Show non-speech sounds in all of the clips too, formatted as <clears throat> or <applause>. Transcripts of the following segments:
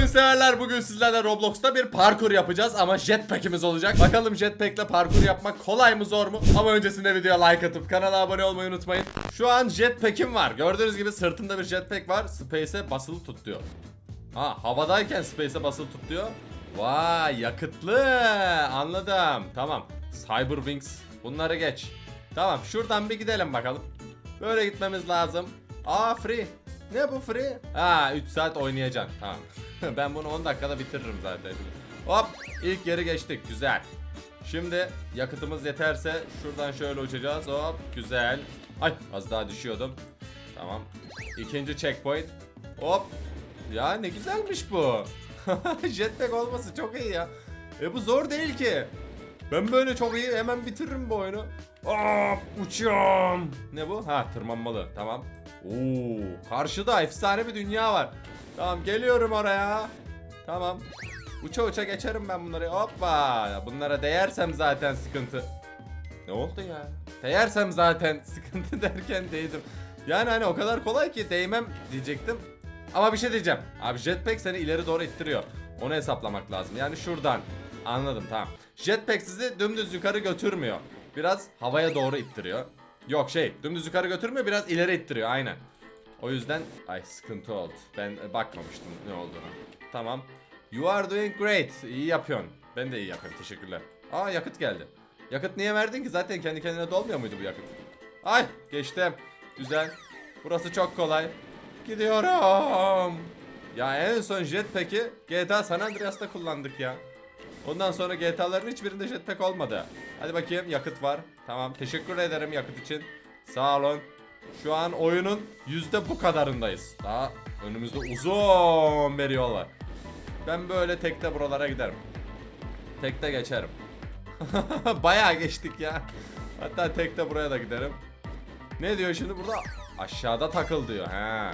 oyun severler bugün sizlerle Roblox'ta bir parkur yapacağız ama jetpack'imiz olacak. Bakalım jetpack'le parkur yapmak kolay mı zor mu? Ama öncesinde videoya like atıp kanala abone olmayı unutmayın. Şu an jetpack'im var. Gördüğünüz gibi sırtımda bir jetpack var. Space'e basılı tut diyor. Ha havadayken space'e basılı tut diyor. Vay yakıtlı. Anladım. Tamam. Cyberwings. Bunları geç. Tamam şuradan bir gidelim bakalım. Böyle gitmemiz lazım. Aa free. Ne bu free? Ha 3 saat oynayacaksın. Tamam. <laughs> ben bunu 10 dakikada bitiririm zaten. Hop ilk yeri geçtik. Güzel. Şimdi yakıtımız yeterse şuradan şöyle uçacağız. Hop güzel. Ay az daha düşüyordum. Tamam. İkinci checkpoint. Hop. Ya ne güzelmiş bu. <laughs> Jetpack olması çok iyi ya. E bu zor değil ki. Ben böyle çok iyi hemen bitiririm bu oyunu. Aa, uçuyorum. Ne bu? Ha tırmanmalı. Tamam. Oo, karşıda efsane bir dünya var. Tamam geliyorum oraya. Tamam. Uça uça geçerim ben bunları. Hoppa. Bunlara değersem zaten sıkıntı. Ne oldu ya? Değersem zaten <laughs> sıkıntı derken değdim. Yani hani o kadar kolay ki değmem diyecektim. Ama bir şey diyeceğim. Abi jetpack seni ileri doğru ittiriyor. Onu hesaplamak lazım. Yani şuradan. Anladım tamam. Jetpack sizi dümdüz yukarı götürmüyor. Biraz havaya doğru ittiriyor. Yok şey dümdüz yukarı götürmüyor biraz ileri ittiriyor aynen. O yüzden ay sıkıntı oldu. Ben e, bakmamıştım ne olduğuna. Tamam. You are doing great. İyi yapıyorsun. Ben de iyi yapıyorum. Teşekkürler. Aa yakıt geldi. Yakıt niye verdin ki? Zaten kendi kendine dolmuyor muydu bu yakıt? Ay geçtim. Güzel. Burası çok kolay. Gidiyorum. Ya en son jetpack'i GTA San Andreas'ta kullandık ya. Ondan sonra GTA'ların hiçbirinde jetpack olmadı. Hadi bakayım yakıt var. Tamam teşekkür ederim yakıt için. Sağ olun. Şu an oyunun yüzde bu kadarındayız. Daha önümüzde uzun bir yol var. Ben böyle tekte buralara giderim. Tekte geçerim. <laughs> Bayağı geçtik ya. Hatta tekte buraya da giderim. Ne diyor şimdi burada? Aşağıda takıl diyor. He.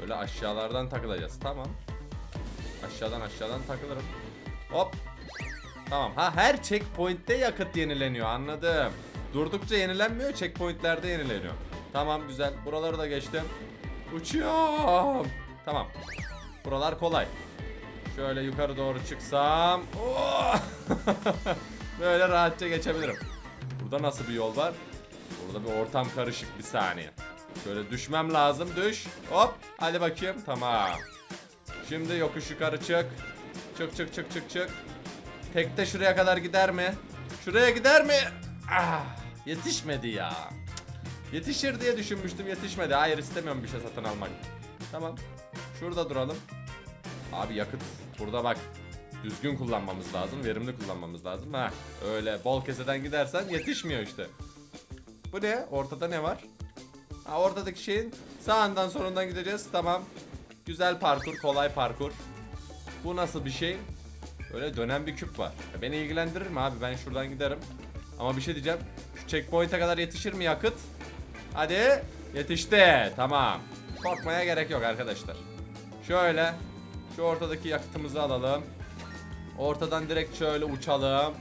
Böyle aşağılardan takılacağız. Tamam. Aşağıdan aşağıdan takılırım. Hop. Tamam. Ha her checkpoint'te yakıt yenileniyor. Anladım. Durdukça yenilenmiyor, checkpoint'lerde yenileniyor. Tamam güzel. Buraları da geçtim. Uçuyorum. Tamam. Buralar kolay. Şöyle yukarı doğru çıksam. Oh! <laughs> Böyle rahatça geçebilirim. Burada nasıl bir yol var? Burada bir ortam karışık bir saniye. Şöyle düşmem lazım. Düş. Hop. Hadi bakayım. Tamam. Şimdi yokuş yukarı çık. Çık çık çık çık çık. Tekte şuraya kadar gider mi? Şuraya gider mi? Ah, yetişmedi ya. Yetişir diye düşünmüştüm yetişmedi. Hayır istemiyorum bir şey satın almak. Tamam. Şurada duralım. Abi yakıt burada bak. Düzgün kullanmamız lazım. Verimli kullanmamız lazım. Ha, öyle bol keseden gidersen yetişmiyor işte. Bu ne? Ortada ne var? Ha, ortadaki şeyin sağından solundan gideceğiz. Tamam. Güzel parkur, kolay parkur. Bu nasıl bir şey? Böyle dönen bir küp var. Ya beni ilgilendirir mi abi? Ben şuradan giderim. Ama bir şey diyeceğim. Şu checkpoint'e kadar yetişir mi yakıt? Hadi. Yetişti. Tamam. Korkmaya gerek yok arkadaşlar. Şöyle. Şu ortadaki yakıtımızı alalım. Ortadan direkt şöyle uçalım.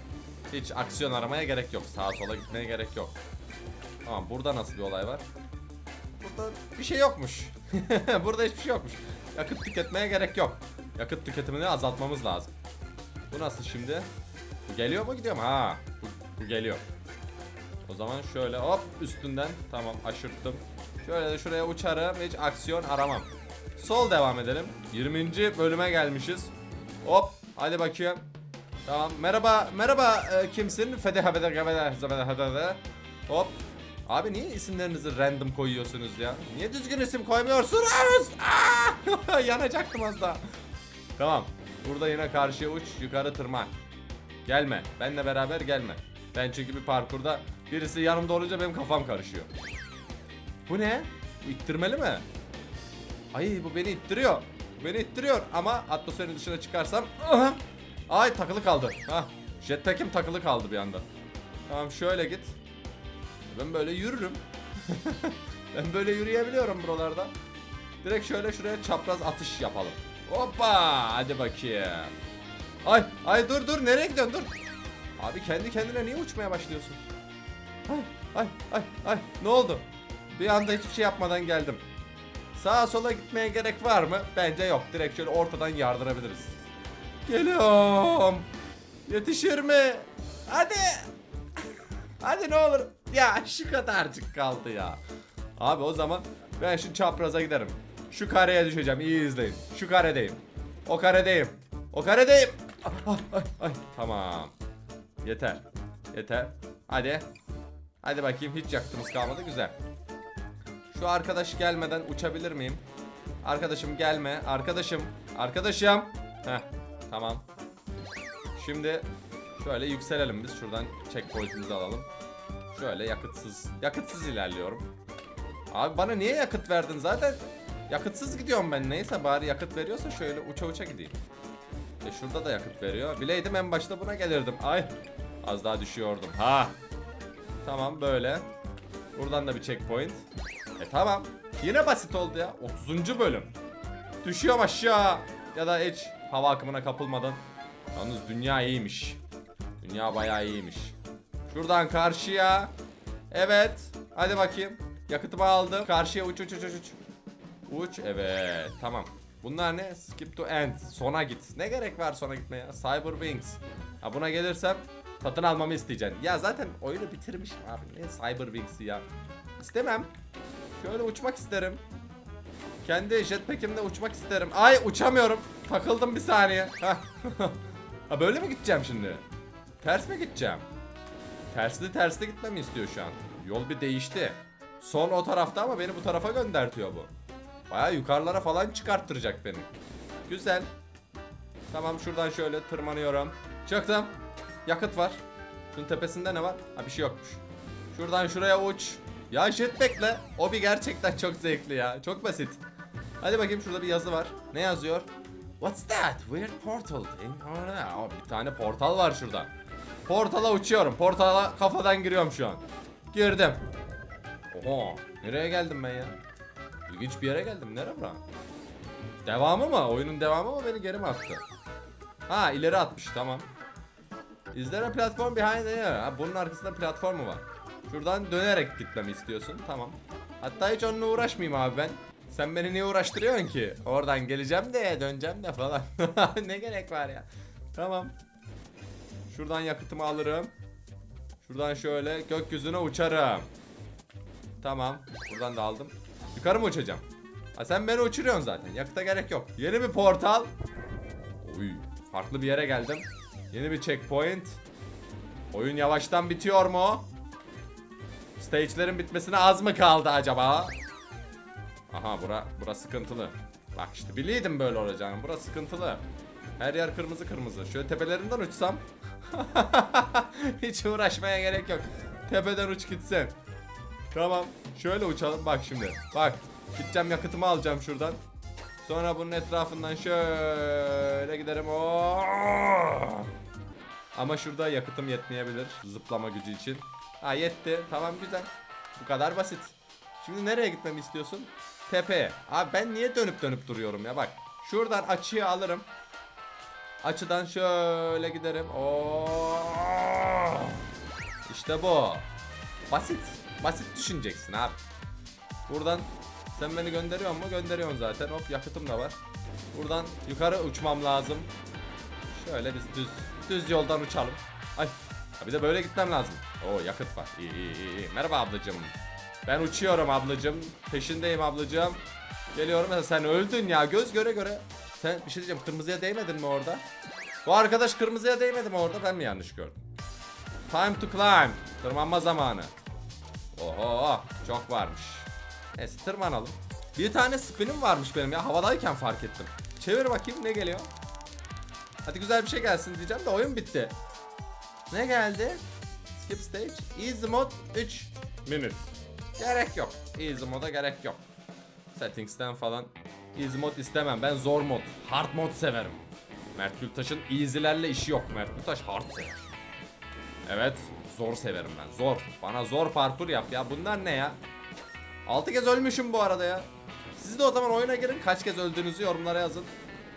Hiç aksiyon aramaya gerek yok. Sağa sola gitmeye gerek yok. Tamam burada nasıl bir olay var? Burada bir şey yokmuş. <laughs> burada hiçbir şey yokmuş. Yakıt tüketmeye gerek yok. Yakıt tüketimini azaltmamız lazım. Bu nasıl şimdi? Bu geliyor mu gidiyor mu? Ha, bu, bu geliyor. O zaman şöyle hop üstünden tamam aşırttım. Şöyle de şuraya uçarım hiç aksiyon aramam. Sol devam edelim. 20. bölüme gelmişiz. Hop hadi bakayım. Tamam merhaba merhaba e, kimsin? Fede habede habede habede habede. Hop. Abi niye isimlerinizi random koyuyorsunuz ya? Niye düzgün isim koymuyorsunuz? Aa! <laughs> <laughs> Yanacaktım az daha. Tamam. Burada yine karşıya uç, yukarı tırman. Gelme. Benle beraber gelme. Ben çünkü bir parkurda birisi yanımda olunca benim kafam karışıyor. Bu ne? Bu ittirmeli mi? Ay bu beni ittiriyor. Bu beni ittiriyor ama atmosferin dışına çıkarsam! Ay takılı kaldı. Ha. Jetpack'im takılı kaldı bir anda. Tamam şöyle git. Ben böyle yürürüm. <laughs> ben böyle yürüyebiliyorum buralarda. Direkt şöyle şuraya çapraz atış yapalım. Hoppa! Hadi bakayım. Ay, ay dur dur nereye gidiyorsun dur. Abi kendi kendine niye uçmaya başlıyorsun? Ay, ay, ay, ay ne oldu? Bir anda hiçbir şey yapmadan geldim. Sağa sola gitmeye gerek var mı? Bence yok. Direkt şöyle ortadan yardırabiliriz. Geliyorum. Yetişir mi? Hadi. Hadi ne olur. Ya şu kadarcık kaldı ya. Abi o zaman ben şu çapraza giderim. Şu kareye düşeceğim. İyi izleyin. Şu karedeyim. O karedeyim. O karedeyim. Ah, ah, ay, ay. Tamam. Yeter. Yeter. Hadi. Hadi bakayım hiç yaktığımız kalmadı. Güzel. Şu arkadaş gelmeden uçabilir miyim? Arkadaşım gelme. Arkadaşım. Arkadaşım. Heh. Tamam. Şimdi şöyle yükselelim biz. Şuradan checkpoint'imizi alalım. Şöyle yakıtsız. Yakıtsız ilerliyorum. Abi bana niye yakıt verdin zaten? Yakıtsız gidiyorum ben. Neyse bari yakıt veriyorsa şöyle uça uça gideyim. E şurada da yakıt veriyor. Bileydim en başta buna gelirdim. Ay. Az daha düşüyordum. Ha. Tamam böyle. Buradan da bir checkpoint. E tamam. Yine basit oldu ya. 30. bölüm. Düşüyorum aşağı. Ya da hiç hava akımına kapılmadan. Yalnız dünya iyiymiş. Dünya bayağı iyiymiş. Şuradan karşıya. Evet. Hadi bakayım. Yakıtımı aldım. Karşıya uç uç uç uç uç. Evet. Tamam. Bunlar ne? Skip to end. Sona git. Ne gerek var sona gitmeye? Cyber Wings. Ha buna gelirsem satın almamı isteyeceksin. Ya zaten oyunu bitirmişim abi. Ne Cyber Wings'i ya? İstemem. Şöyle uçmak isterim. Kendi jetpack'imle uçmak isterim. Ay uçamıyorum. Takıldım bir saniye. Ha <laughs> böyle mi gideceğim şimdi? Ters mi gideceğim? Tersli tersli gitmemi istiyor şu an. Yol bir değişti. Son o tarafta ama beni bu tarafa göndertiyor bu. Baya yukarılara falan çıkarttıracak beni. Güzel. Tamam şuradan şöyle tırmanıyorum. Çıktım. Yakıt var. Şunun tepesinde ne var? Ha bir şey yokmuş. Şuradan şuraya uç. Ya jetpack'le o bir gerçekten çok zevkli ya. Çok basit. Hadi bakayım şurada bir yazı var. Ne yazıyor? What's that? Weird portal. Aa, bir tane portal var şurada. Portala uçuyorum. Portala kafadan giriyorum şu an. Girdim. Oha. Nereye geldim ben ya? İlginç bir yere geldim. Nere bura? Devamı mı? Oyunun devamı mı beni geri mi attı? Ha ileri atmış tamam. Is there a platform behind the Ha, bunun arkasında platform mu var? Şuradan dönerek gitmemi istiyorsun. Tamam. Hatta hiç onunla uğraşmayayım abi ben. Sen beni niye uğraştırıyorsun ki? Oradan geleceğim de döneceğim de falan. <laughs> ne gerek var ya? Tamam. Şuradan yakıtımı alırım. Şuradan şöyle gökyüzüne uçarım. Tamam. Buradan da aldım. Yukarı mı uçacağım? Ha sen beni uçuruyorsun zaten. Yakıta gerek yok. Yeni bir portal. Oy. Farklı bir yere geldim. Yeni bir checkpoint. Oyun yavaştan bitiyor mu? Stage'lerin bitmesine az mı kaldı acaba? Aha bura, bura sıkıntılı. Bak işte biliydim böyle olacağını. Bura sıkıntılı. Her yer kırmızı kırmızı. Şöyle tepelerinden uçsam. <laughs> Hiç uğraşmaya gerek yok. Tepeden uç gitsin. Tamam. Şöyle uçalım. Bak şimdi. Bak. Gideceğim yakıtımı alacağım şuradan. Sonra bunun etrafından şöyle giderim. Oo! Ama şurada yakıtım yetmeyebilir zıplama gücü için. Ha yetti. Tamam güzel. Bu kadar basit. Şimdi nereye gitmemi istiyorsun? Tepeye. Abi ben niye dönüp dönüp duruyorum ya bak. Şuradan açıyı alırım. Açıdan şöyle giderim. Oo! İşte bu. Basit. Basit düşüneceksin abi. Buradan sen beni gönderiyor mu? Gönderiyorsun zaten. Hop yakıtım da var. Buradan yukarı uçmam lazım. Şöyle biz düz düz yoldan uçalım. Ay. Bir de böyle gitmem lazım. Oo yakıt var. İyi iyi. iyi. Merhaba ablacığım. Ben uçuyorum ablacığım. Peşindeyim ablacığım. Geliyorum. Mesela sen öldün ya göz göre göre. Sen bir şey diyeceğim kırmızıya değmedin mi orada? Bu arkadaş kırmızıya değmedi mi orada? Ben mi yanlış gördüm? Time to climb. Tırmanma zamanı. Oho çok varmış. Neyse tırmanalım. Bir tane spinim varmış benim ya havadayken fark ettim. Çevir bakayım ne geliyor. Hadi güzel bir şey gelsin diyeceğim de oyun bitti. Ne geldi? Skip stage. Easy mode 3 minute. Gerek yok. Easy moda gerek yok. Settings'ten falan. Easy mod istemem. Ben zor mod. Hard mod severim. Mert Gültaş'ın easy'lerle işi yok. Mert Gültaş hard sever. Evet. Zor severim ben. Zor. Bana zor parkur yap ya. Bunlar ne ya? 6 kez ölmüşüm bu arada ya. Siz de o zaman oyuna girin. Kaç kez öldüğünüzü yorumlara yazın.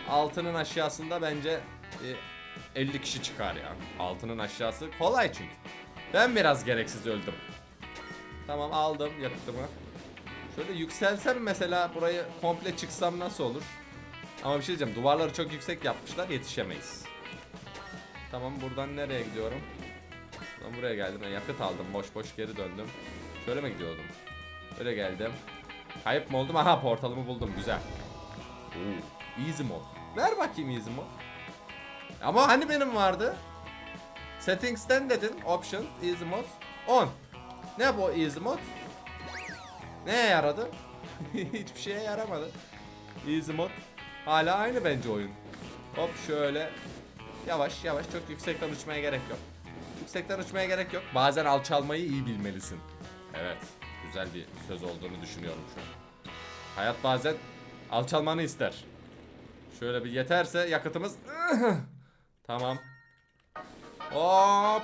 Altının aşağısında bence e, 50 kişi çıkar ya. Altının aşağısı kolay çünkü. Ben biraz gereksiz öldüm. Tamam aldım yakıtımı. Şöyle yükselsem mesela burayı komple çıksam nasıl olur? Ama bir şey diyeceğim. Duvarları çok yüksek yapmışlar. Yetişemeyiz. Tamam buradan nereye gidiyorum? Ben buraya geldim. Ben yakıt aldım. Boş boş geri döndüm. Şöyle mi gidiyordum? Böyle geldim. Kayıp mı oldum? Aha portalımı buldum. Güzel. Oo, easy mod. Ver bakayım easy mod. Ama hani benim vardı? Settings'ten dedin. Options, easy mod. 10. Ne bu easy mod? Neye yaradı? <laughs> Hiçbir şeye yaramadı. Easy mod. Hala aynı bence oyun. Hop şöyle. Yavaş yavaş çok yüksekten uçmaya gerek yok. Yüksekten uçmaya gerek yok. Bazen alçalmayı iyi bilmelisin. Evet. Güzel bir söz olduğunu düşünüyorum şu an. Hayat bazen alçalmanı ister. Şöyle bir yeterse yakıtımız... <clears throat> tamam. Hop.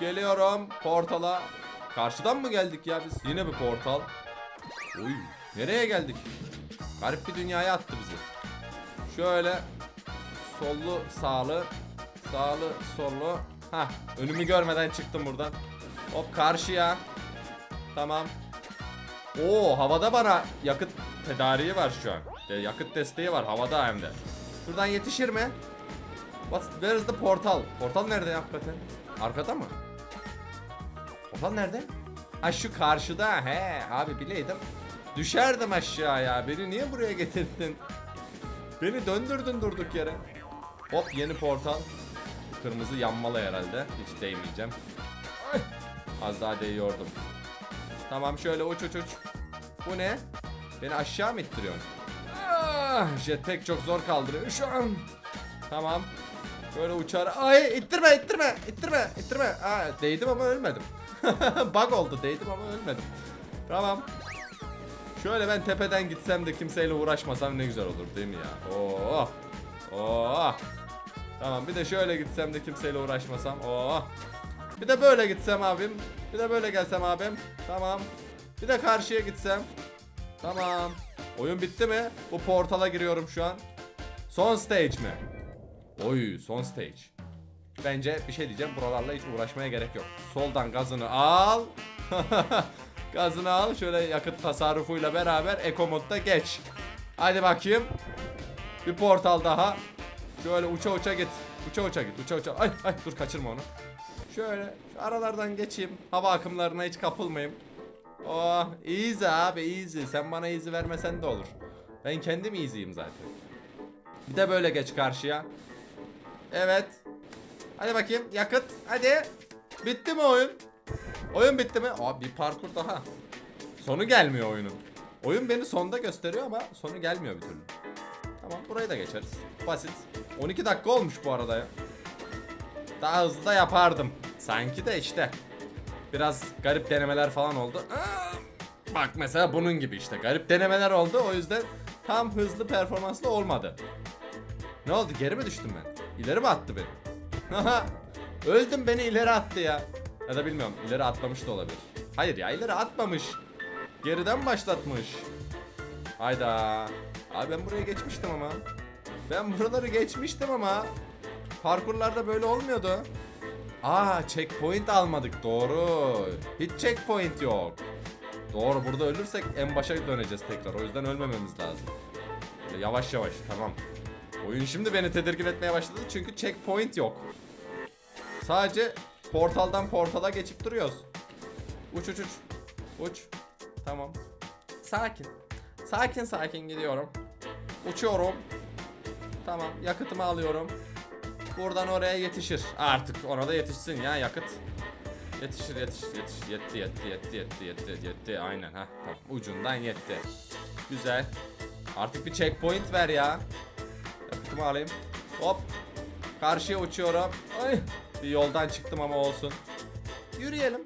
Geliyorum portala. Karşıdan mı geldik ya biz? Yine bir portal. Uy. Nereye geldik? Garip bir dünyaya attı bizi. Şöyle sollu sağlı sağlı sollu. Ha önümü görmeden çıktım buradan. Hop karşıya. Tamam. Oo havada bana yakıt tedariği var şu an. De, yakıt desteği var havada hem de. Şuradan yetişir mi? What's, where is the portal? Portal nerede hakikaten? Arkada mı? Portal nerede? Ha şu karşıda. He abi bileydim. Düşerdim aşağıya. Beni niye buraya getirdin? Beni döndürdün durduk yere. Hop yeni portal. Kırmızı yanmalı herhalde. Hiç değmeyeceğim. Az daha değiyordum. Tamam şöyle uç uç uç. Bu ne? Beni aşağı mı ittiriyorsun? Ah, jetpack çok zor kaldırıyor şu an. Tamam. Böyle uçar. Ay ittirme ittirme ittirme ittirme. Aa, değdim ama ölmedim. <laughs> Bug oldu değdim ama ölmedim. Tamam. Şöyle ben tepeden gitsem de kimseyle uğraşmasam ne güzel olur değil mi ya? Oo. Oo. Tamam bir de şöyle gitsem de kimseyle uğraşmasam. Oo. Bir de böyle gitsem abim. Bir de böyle gelsem abim. Tamam. Bir de karşıya gitsem. Tamam. Oyun bitti mi? Bu portala giriyorum şu an. Son stage mi? Oy son stage. Bence bir şey diyeceğim buralarla hiç uğraşmaya gerek yok. Soldan gazını al. <laughs> gazını al. Şöyle yakıt tasarrufuyla beraber eco modda geç. Hadi bakayım. Bir portal daha. Şöyle uça uça git. Uça uça git. Uça uça. Ay ay dur kaçırma onu. Şöyle şu aralardan geçeyim. Hava akımlarına hiç kapılmayayım. Oh easy abi easy. Sen bana easy vermesen de olur. Ben kendim easy'yim zaten. Bir de böyle geç karşıya. Evet. Hadi bakayım yakıt. Hadi. Bitti mi oyun? Oyun bitti mi? Aa bir parkur daha. Sonu gelmiyor oyunun. Oyun beni sonda gösteriyor ama sonu gelmiyor bir türlü. Tamam burayı da geçeriz. Basit. 12 dakika olmuş bu arada ya. Daha hızlı da yapardım. Sanki de işte. Biraz garip denemeler falan oldu. Bak mesela bunun gibi işte. Garip denemeler oldu. O yüzden tam hızlı performanslı olmadı. Ne oldu? Geri mi düştüm ben? İleri mi attı beni? Öldüm beni ileri attı ya. Ya da bilmiyorum. ileri atlamış da olabilir. Hayır ya ileri atmamış. Geriden başlatmış. Hayda. Abi ben buraya geçmiştim ama. Ben buraları geçmiştim ama. Parkurlarda böyle olmuyordu. Aa checkpoint almadık doğru. Hiç checkpoint yok. Doğru burada ölürsek en başa döneceğiz tekrar. O yüzden ölmememiz lazım. Böyle yavaş yavaş tamam. Oyun şimdi beni tedirgin etmeye başladı çünkü checkpoint yok. Sadece portaldan portala geçip duruyoruz. Uç uç uç. Uç. Tamam. Sakin. Sakin sakin gidiyorum. Uçuyorum. Tamam yakıtımı alıyorum. Buradan oraya yetişir. Artık ona da yetişsin ya yakıt. Yetişir yetişir yetişir. Yetti yetti yetti yetti yetti yetti. Aynen ha tamam ucundan yetti. Güzel. Artık bir checkpoint ver ya. Yakıtımı alayım. Hop. Karşıya uçuyorum. Ay. Bir yoldan çıktım ama olsun. Yürüyelim.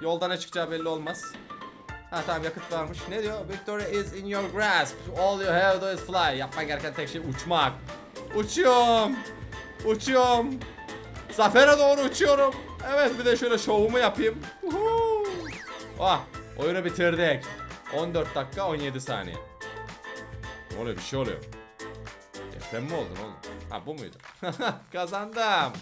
Yoldan ne çıkacağı belli olmaz. Ha tamam yakıt varmış. Ne diyor? Victory is in your grasp. All you have to is fly. Yapman gereken tek şey uçmak. Uçuyorum. Uçuyorum. Zafere doğru uçuyorum. Evet bir de şöyle şovumu yapayım. Uhu. Ah oyunu bitirdik. 14 dakika 17 saniye. Ne oluyor bir şey oluyor. Deprem mi oldun oğlum? Ha bu muydu? <laughs> Kazandım.